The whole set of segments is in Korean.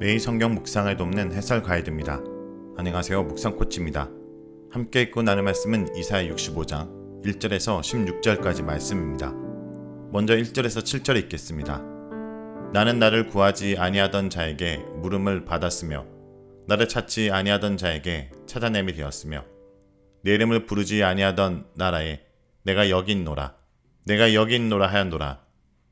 매일 성경 묵상을 돕는 해설 가이드입니다. 안녕하세요. 묵상 코치입니다. 함께 읽고 나눌 말씀은 이사야 65장 1절에서 16절까지 말씀입니다. 먼저 1절에서 7절 읽겠습니다. 나는 나를 구하지 아니하던 자에게 물음을 받았으며 나를 찾지 아니하던 자에게 찾아냄이 되었으며 내 이름을 부르지 아니하던 나라에 내가 여기 있노라 내가 여기 있노라 하였노라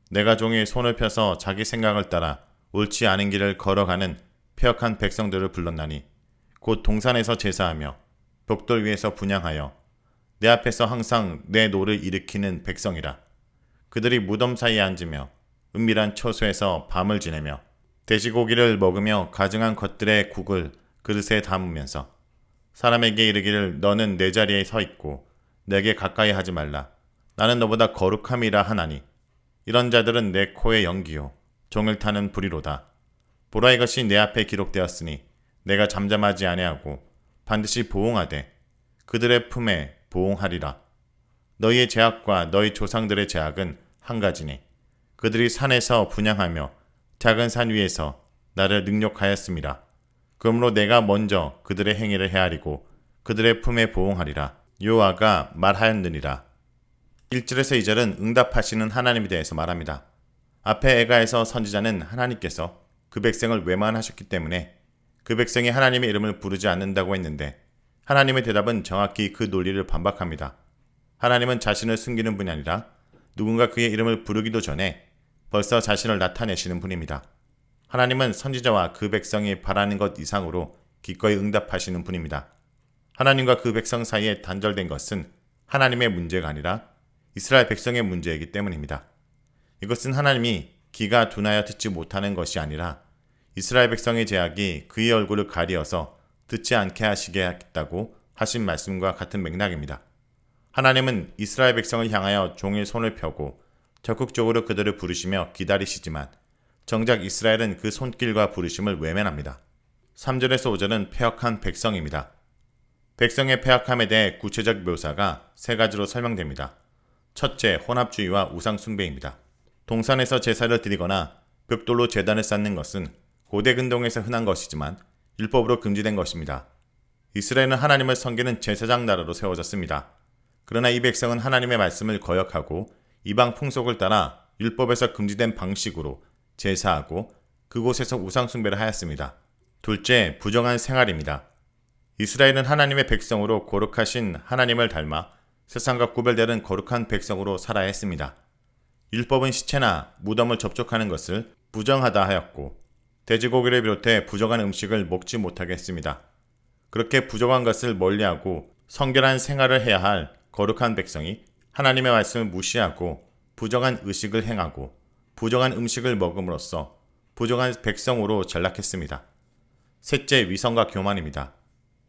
내가 종일 손을 펴서 자기 생각을 따라 옳지 않은 길을 걸어가는 폐역한 백성들을 불렀나니 곧 동산에서 제사하며 벽돌 위에서 분양하여 내 앞에서 항상 내 노를 일으키는 백성이라. 그들이 무덤 사이에 앉으며 은밀한 처소에서 밤을 지내며 돼지고기를 먹으며 가증한 것들의 국을 그릇에 담으면서 사람에게 이르기를 너는 내 자리에 서 있고 내게 가까이 하지 말라. 나는 너보다 거룩함이라 하나니 이런 자들은 내 코의 연기요 종을 타는 불이로다 보라 이것이 내 앞에 기록되었으니 내가 잠잠하지 아니하고 반드시 보응하되 그들의 품에 보응하리라 너희의 제약과 너희 조상들의 제약은 한 가지니 그들이 산에서 분양하며 작은 산 위에서 나를 능욕하였습니다. 그러므로 내가 먼저 그들의 행위를 헤아리고 그들의 품에 보응하리라. 요아가 말하였느니라. 1절에서 2절은 응답하시는 하나님에 대해서 말합니다. 앞에 애가에서 선지자는 하나님께서 그 백성을 외만하셨기 때문에 그 백성이 하나님의 이름을 부르지 않는다고 했는데 하나님의 대답은 정확히 그 논리를 반박합니다. 하나님은 자신을 숨기는 분이 아니라 누군가 그의 이름을 부르기도 전에 벌써 자신을 나타내시는 분입니다. 하나님은 선지자와 그 백성이 바라는 것 이상으로 기꺼이 응답하시는 분입니다. 하나님과 그 백성 사이에 단절된 것은 하나님의 문제가 아니라 이스라엘 백성의 문제이기 때문입니다. 이것은 하나님이 귀가 둔하여 듣지 못하는 것이 아니라 이스라엘 백성의 제약이 그의 얼굴을 가리어서 듣지 않게 하시게 하겠다고 하신 말씀과 같은 맥락입니다. 하나님은 이스라엘 백성을 향하여 종일 손을 펴고 적극적으로 그들을 부르시며 기다리시지만 정작 이스라엘은 그 손길과 부르심을 외면합니다. 3절에서 5절은 폐역한 백성입니다. 백성의 폐역함에 대해 구체적 묘사가 세 가지로 설명됩니다. 첫째, 혼합주의와 우상숭배입니다. 동산에서 제사를 드리거나 벽돌로 재단을 쌓는 것은 고대 근동에서 흔한 것이지만 율법으로 금지된 것입니다. 이스라엘은 하나님을 섬기는 제사장 나라로 세워졌습니다. 그러나 이 백성은 하나님의 말씀을 거역하고 이방 풍속을 따라 율법에서 금지된 방식으로 제사하고 그곳에서 우상숭배를 하였습니다. 둘째, 부정한 생활입니다. 이스라엘은 하나님의 백성으로 거룩하신 하나님을 닮아 세상과 구별되는 거룩한 백성으로 살아야 했습니다. 율법은 시체나 무덤을 접촉하는 것을 부정하다 하였고 돼지고기를 비롯해 부정한 음식을 먹지 못하게 했습니다. 그렇게 부정한 것을 멀리하고 성결한 생활을 해야 할 거룩한 백성이 하나님의 말씀을 무시하고 부정한 의식을 행하고 부정한 음식을 먹음으로써 부정한 백성으로 전락했습니다. 셋째, 위성과 교만입니다.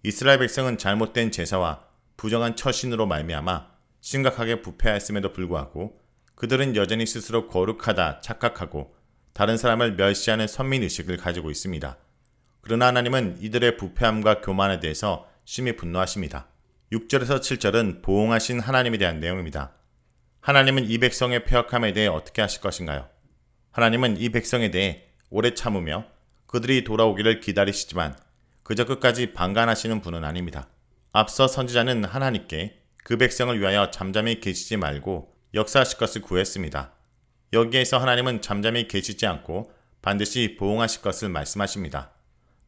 이스라엘 백성은 잘못된 제사와 부정한 처신으로 말미암아 심각하게 부패하였음에도 불구하고 그들은 여전히 스스로 거룩하다 착각하고 다른 사람을 멸시하는 선민 의식을 가지고 있습니다. 그러나 하나님은 이들의 부패함과 교만에 대해서 심히 분노하십니다. 6절에서 7절은 보응하신 하나님에 대한 내용입니다. 하나님은 이 백성의 폐역함에 대해 어떻게 하실 것인가요? 하나님은 이 백성에 대해 오래 참으며 그들이 돌아오기를 기다리시지만 그저 끝까지 방관하시는 분은 아닙니다. 앞서 선지자는 하나님께 그 백성을 위하여 잠잠히 계시지 말고 역사하실 것을 구했습니다. 여기에서 하나님은 잠잠히 계시지 않고 반드시 보응하실 것을 말씀하십니다.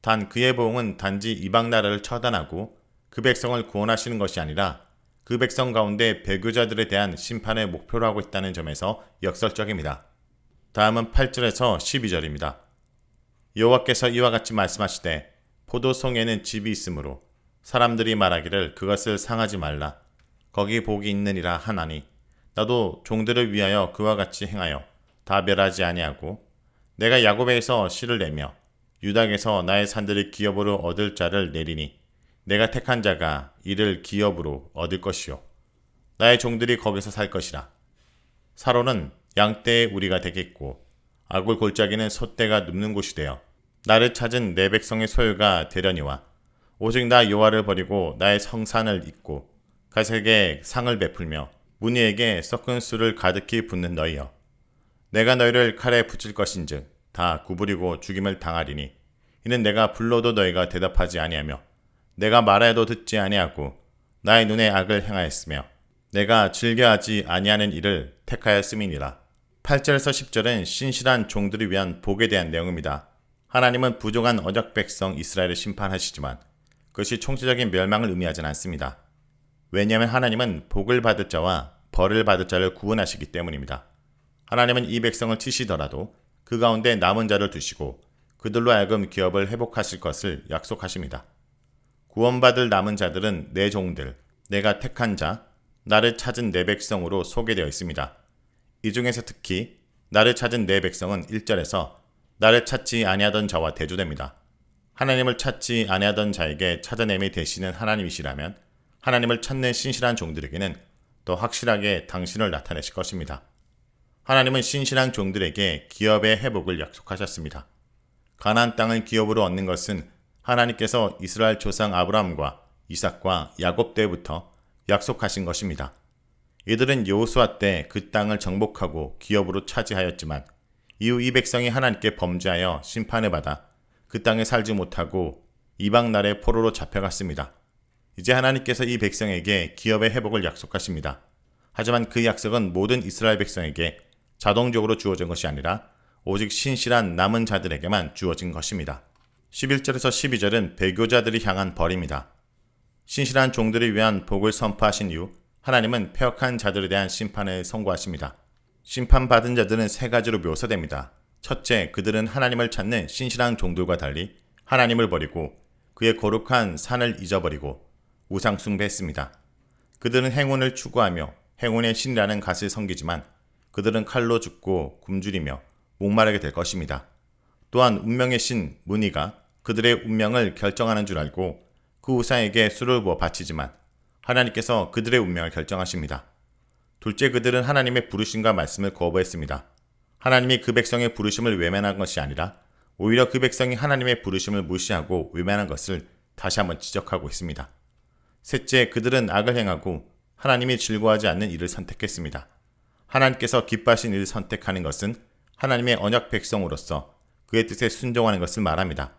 단 그의 보응은 단지 이방 나라를 처단하고 그 백성을 구원하시는 것이 아니라 그 백성 가운데 배교자들에 대한 심판을 목표로 하고 있다는 점에서 역설적입니다. 다음은 8절에서 12절입니다. 여호와께서 이와 같이 말씀하시되 포도송에는 집이 있으므로 사람들이 말하기를 그것을 상하지 말라 거기 복이 있느니라 하나니 나도 종들을 위하여 그와 같이 행하여 다 멸하지 아니하고 내가 야곱에서 씨를 내며 유닥에서 나의 산들을 기업으로 얻을 자를 내리니 내가 택한 자가 이를 기업으로 얻을 것이요. 나의 종들이 거기서 살 것이라. 사로는 양떼의 우리가 되겠고 아굴 골짜기는 소떼가 눕는 곳이 되어 나를 찾은 내 백성의 소유가 되려니와 오직 나 여호와를 버리고 나의 성산을 잊고 가색에 상을 베풀며 무늬에게 섞은 술을 가득히 붓는 너희여 내가 너희를 칼에 붙일 것인즉 다 구부리고 죽임을 당하리니 이는 내가 불러도 너희가 대답하지 아니하며 내가 말해도 듣지 아니하고 나의 눈에 악을 행하였으며 내가 즐겨하지 아니하는 일을 택하였음이니라. 8절에서 10절은 신실한 종들을 위한 복에 대한 내용입니다. 하나님은 부족한 언약 백성 이스라엘을 심판하시지만 그것이 총체적인 멸망을 의미하진 않습니다. 왜냐하면 하나님은 복을 받을 자와 벌을 받을 자를 구분하시기 때문입니다. 하나님은 이 백성을 치시더라도 그 가운데 남은 자를 두시고 그들로 하여금 기업을 회복하실 것을 약속하십니다. 구원받을 남은 자들은 내 종들, 내가 택한 자, 나를 찾은 내 백성으로 소개되어 있습니다. 이 중에서 특히 나를 찾은 내 백성은 1절에서 나를 찾지 아니하던 자와 대조됩니다. 하나님을 찾지 아니하던 자에게 찾아냄이 되시는 하나님이시라면 하나님을 찾는 신실한 종들에게는 더 확실하게 당신을 나타내실 것입니다. 하나님은 신실한 종들에게 기업의 회복을 약속하셨습니다. 가나안 땅을 기업으로 얻는 것은 하나님께서 이스라엘 조상 아브라함과 이삭과 야곱 때부터 약속하신 것입니다. 이들은 여호수아 때 그 땅을 정복하고 기업으로 차지하였지만 이후 이 백성이 하나님께 범죄하여 심판을 받아 그 땅에 살지 못하고 이방 나라의 포로로 잡혀갔습니다. 이제 하나님께서 이 백성에게 기업의 회복을 약속하십니다. 하지만 그 약속은 모든 이스라엘 백성에게 자동적으로 주어진 것이 아니라 오직 신실한 남은 자들에게만 주어진 것입니다. 11절에서 12절은 배교자들이 향한 벌입니다. 신실한 종들을 위한 복을 선포하신 이후 하나님은 폐역한 자들에 대한 심판을 선고하십니다. 심판받은 자들은 세 가지로 묘사됩니다. 첫째, 그들은 하나님을 찾는 신실한 종들과 달리 하나님을 버리고 그의 거룩한 산을 잊어버리고 우상숭배했습니다. 그들은 행운을 추구하며 행운의 신이라는 갓을 섬기지만 그들은 칼로 죽고 굶주리며 목마르게 될 것입니다. 또한 운명의 신 무니가 그들의 운명을 결정하는 줄 알고 그 우상에게 술을 부어 바치지만 하나님께서 그들의 운명을 결정하십니다. 둘째 그들은 하나님의 부르심과 말씀을 거부했습니다. 하나님이 그 백성의 부르심을 외면한 것이 아니라 오히려 그 백성이 하나님의 부르심을 무시하고 외면한 것을 다시 한번 지적하고 있습니다. 셋째 그들은 악을 행하고 하나님이 즐거워하지 않는 일을 선택했습니다. 하나님께서 기뻐하신 일을 선택하는 것은 하나님의 언약 백성으로서 그의 뜻에 순종하는 것을 말합니다.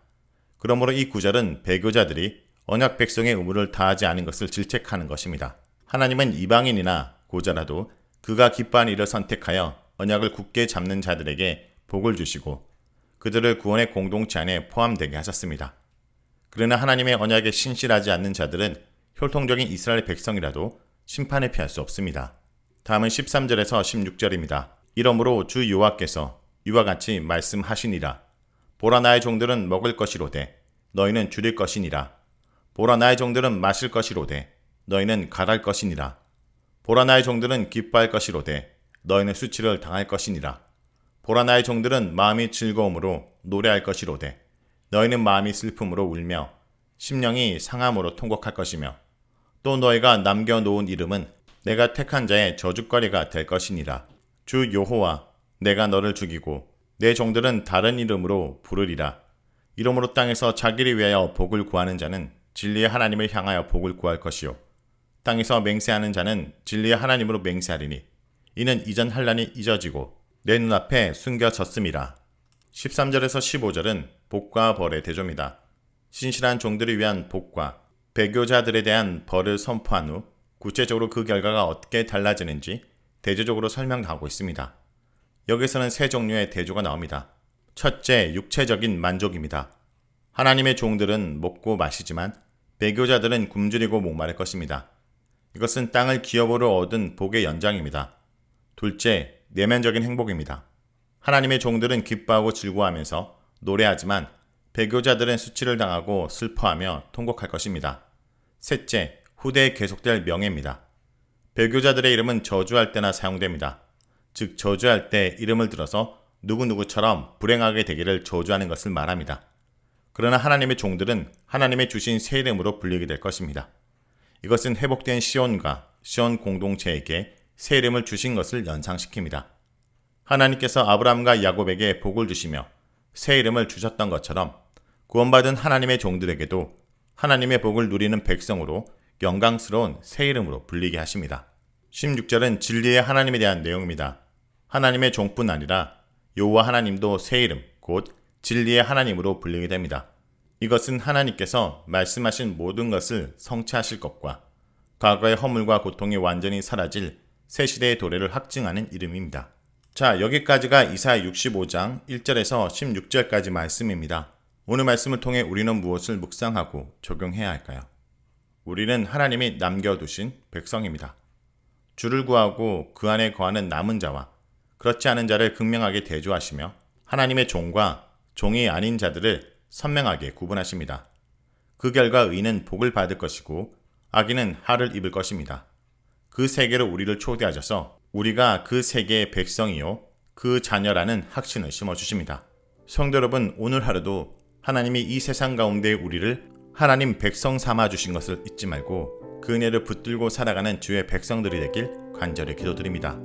그러므로 이 구절은 배교자들이 언약 백성의 의무를 다하지 않은 것을 질책하는 것입니다. 하나님은 이방인이나 고자라도 그가 기뻐한 일을 선택하여 언약을 굳게 잡는 자들에게 복을 주시고 그들을 구원의 공동체 안에 포함되게 하셨습니다. 그러나 하나님의 언약에 신실하지 않는 자들은 혈통적인 이스라엘 백성이라도 심판을 피할 수 없습니다. 다음은 13절에서 16절입니다. 이러므로 주 여호와께서 이와 같이 말씀하시니라. 보라 나의 종들은 먹을 것이로되 너희는 줄일 것이니라. 보라 나의 종들은 마실 것이로되 너희는 가랄 것이니라. 보라 나의 종들은 기뻐할 것이로되 너희는 수치를 당할 것이니라. 보라 나의 종들은 마음이 즐거움으로 노래할 것이로되 너희는 마음이 슬픔으로 울며 심령이 상함으로 통곡할 것이며 또 너희가 남겨놓은 이름은 내가 택한 자의 저주거리가 될 것이니라. 주 여호와 내가 너를 죽이고 내 종들은 다른 이름으로 부르리라. 이름으로 땅에서 자기를 위하여 복을 구하는 자는 진리의 하나님을 향하여 복을 구할 것이요 땅에서 맹세하는 자는 진리의 하나님으로 맹세하리니 이는 이전 환란이 잊어지고 내 눈앞에 숨겨졌음이라. 13절에서 15절은 복과 벌의 대조입니다. 신실한 종들을 위한 복과 배교자들에 대한 벌을 선포한 후 구체적으로 그 결과가 어떻게 달라지는지 대조적으로 설명하고 있습니다. 여기서는 세 종류의 대조가 나옵니다. 첫째, 육체적인 만족입니다. 하나님의 종들은 먹고 마시지만 배교자들은 굶주리고 목마를 것입니다. 이것은 땅을 기업으로 얻은 복의 연장입니다. 둘째, 내면적인 행복입니다. 하나님의 종들은 기뻐하고 즐거워하면서 노래하지만 배교자들은 수치를 당하고 슬퍼하며 통곡할 것입니다. 셋째, 후대에 계속될 명예입니다. 배교자들의 이름은 저주할 때나 사용됩니다. 즉, 저주할 때 이름을 들어서 누구누구처럼 불행하게 되기를 저주하는 것을 말합니다. 그러나 하나님의 종들은 하나님의 주신 새 이름으로 불리게 될 것입니다. 이것은 회복된 시온과 시온 공동체에게 새 이름을 주신 것을 연상시킵니다. 하나님께서 아브라함과 야곱에게 복을 주시며 새 이름을 주셨던 것처럼 구원받은 하나님의 종들에게도 하나님의 복을 누리는 백성으로 영광스러운 새 이름으로 불리게 하십니다. 16절은 진리의 하나님에 대한 내용입니다. 하나님의 종뿐 아니라 여호와 하나님도 새 이름 곧 진리의 하나님으로 불리게 됩니다. 이것은 하나님께서 말씀하신 모든 것을 성취하실 것과 과거의 허물과 고통이 완전히 사라질 새 시대의 도래를 확증하는 이름입니다. 자, 여기까지가 이사야 65장 1절에서 16절까지 말씀입니다. 오늘 말씀을 통해 우리는 무엇을 묵상하고 적용해야 할까요? 우리는 하나님이 남겨두신 백성입니다. 주를 구하고 그 안에 거하는 남은 자와 그렇지 않은 자를 극명하게 대조하시며 하나님의 종과 종이 아닌 자들을 선명하게 구분하십니다. 그 결과 의인은 복을 받을 것이고 악인은 하를 입을 것입니다. 그 세계로 우리를 초대하셔서 우리가 그 세계의 백성이요 그 자녀라는 확신을 심어 주십니다. 성도 여러분, 오늘 하루도 하나님이 이 세상 가운데 우리를 하나님 백성 삼아 주신 것을 잊지 말고 그 은혜를 붙들고 살아가는 주의 백성들이 되길 간절히 기도드립니다.